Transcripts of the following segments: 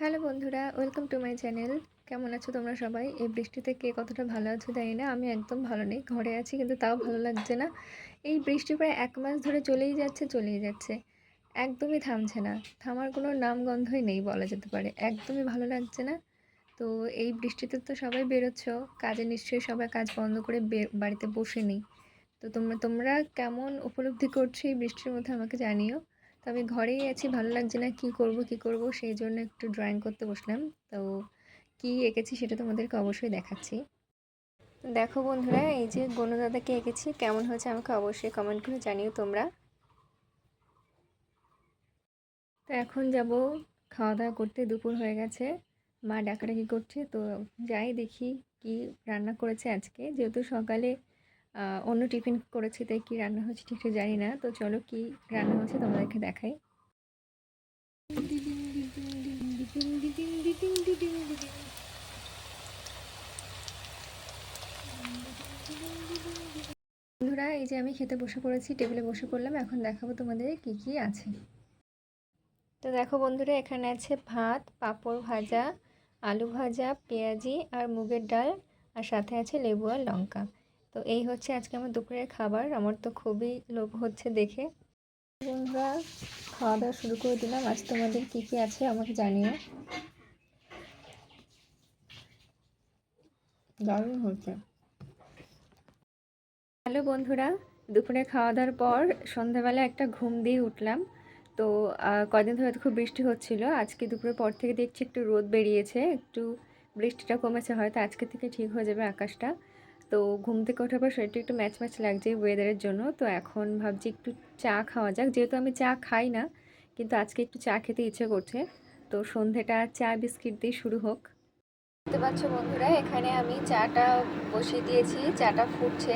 Hello বন্ধুরা, welcome to my channel. কেমন আছো তোমরা সবাই? এই বৃষ্টিতে কে কতটা ভালো আছো জানি না, আমি একদম ভালো নেই, ঘরে আছি কিন্তু তাও ভালো লাগছে না। এই বৃষ্টি প্রায় এক মাস ধরে চলেই যাচ্ছে চলেই যাচ্ছে। একদমই থামছে না, থামার কোনো নামগন্ধই নেই বলা যেতে পারে, একদমই ভালো লাগছে না। তো এই বৃষ্টিতে তো সবাই বেরোচ্ছ, কাজে নিশ্চয়ই সবাই কাজ বন্ধ করে বাড়িতে বসে নেই। তো তোমরা তোমরা কেমন উপলব্ধি করছ এই বৃষ্টির মধ্যে আমাকে জানিও। তো আমি ঘরেই আছি, ভালো লাগছে না কি করব কি করব, সেই জন্য একটু ড্রয়িং করতে বসলাম। তো কি এঁকেছি সেটা তোমাদেরকে অবশ্যই দেখাচ্ছি। দেখো বন্ধুরা, এই যে গণদাদাকে এঁকেছি, কেমন হয়েছে আমাকে অবশ্যই কমেন্ট করে জানিও তোমরা। তো এখন যাব খাওয়া দাওয়া করতে, দুপুর হয়ে গেছে। মা ডাকাডাকি করছে, তো যাই দেখি কি রান্না করেছে আজকে। যেহেতু সকালে অন্য টিফিন করেছি, তাই কী রান্না হচ্ছে ঠিকঠাক জানি না। তো চলো কি রান্না হচ্ছে তোমাদেরকে দেখাই। বন্ধুরা, এই যে আমি খেতে বসে পড়েছি, টেবিলে বসে পড়লাম, এখন দেখাবো তোমাদের কি কি আছে। তো দেখো বন্ধুরা, এখানে আছে ভাত, পাঁপড় ভাজা, আলু ভাজা, পেঁয়াজি আর মুগের ডাল, আর সাথে আছে লেবু আর লঙ্কা। তো এই হচ্ছে আজকে আমার দুপুরের খাবার। আমার তো খুবই লোভ হচ্ছে দেখে। বন্ধুরা খাওয়া দাওয়া শুরু করে দিলাম। আজ তোমাদের কী কী আছে আমাকে জানিও। দারুণ হচ্ছে হ্যালো বন্ধুরা, দুপুরে খাওয়া দাওয়ার পর সন্ধ্যাবেলা একটা ঘুম দিয়ে উঠলাম। তো কদিন ধরে তো খুব বৃষ্টি হচ্ছিল। আজকে দুপুরের পর থেকে দেখছি একটু রোদ বেরিয়েছে। একটু বৃষ্টিটা কমেছে, হয়তো আজকে থেকে ঠিক হয়ে যাবে আকাশটা। তো ঘুম থেকে ওঠার পর শরীরটা একটু ম্যাচ ম্যাচ লাগছে ওয়েদারের জন্য। তো এখন ভাবছি একটু চা খাওয়া যাক। যেহেতু আমি চা খাই না কিন্তু আজকে একটু চা খেতে ইচ্ছে করছে। তো সন্ধেটা চা বিস্কিট দিয়ে শুরু হোক। দেখতে পাচ্ছ বন্ধুরা এখানে আমি চাটা বসিয়ে দিয়েছি। চাটা ফুটছে।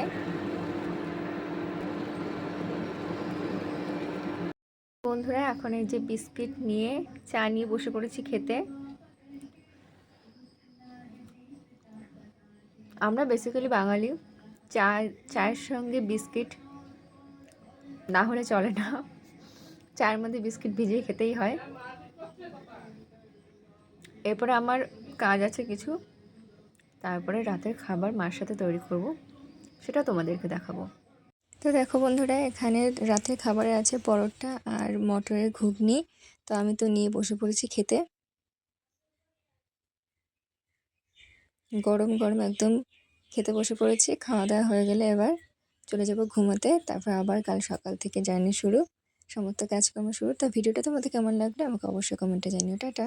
বন্ধুরা এখন এই যে বিস্কিট নিয়ে চা নিয়ে বসে পড়েছি খেতে। আমরা বেসিক্যালি বাঙালি চা চায়ের সঙ্গে বিস্কিট না হলে চলে না। চায়ের মধ্যে বিস্কিট ভিজিয়ে খেতেই হয়। এরপরে আমার কাজ আছে কিছু। তারপরে রাতের খাবার মার সাথে তৈরি করব। সেটা তোমাদেরকে দেখাবো। তো দেখো বন্ধুরা, এখানে রাতের খাবারে আছে পরোটা আর মটরের ঘুগনি। তো আমি তো নিয়ে বসে পড়েছি খেতে। গরম গরম একদম খেতে বসে পড়েছি। খাওয়া দাওয়া হয়ে গেলে এবার চলে যাব ঘুমোতে। তারপর আবার কাল সকাল থেকে জার্নি শুরু, সমস্ত কাজকর্ম শুরু। তা ভিডিওটা তোমাদের কেমন লাগল আমাকে অবশ্যই কমেন্টে জানিও। টাটা।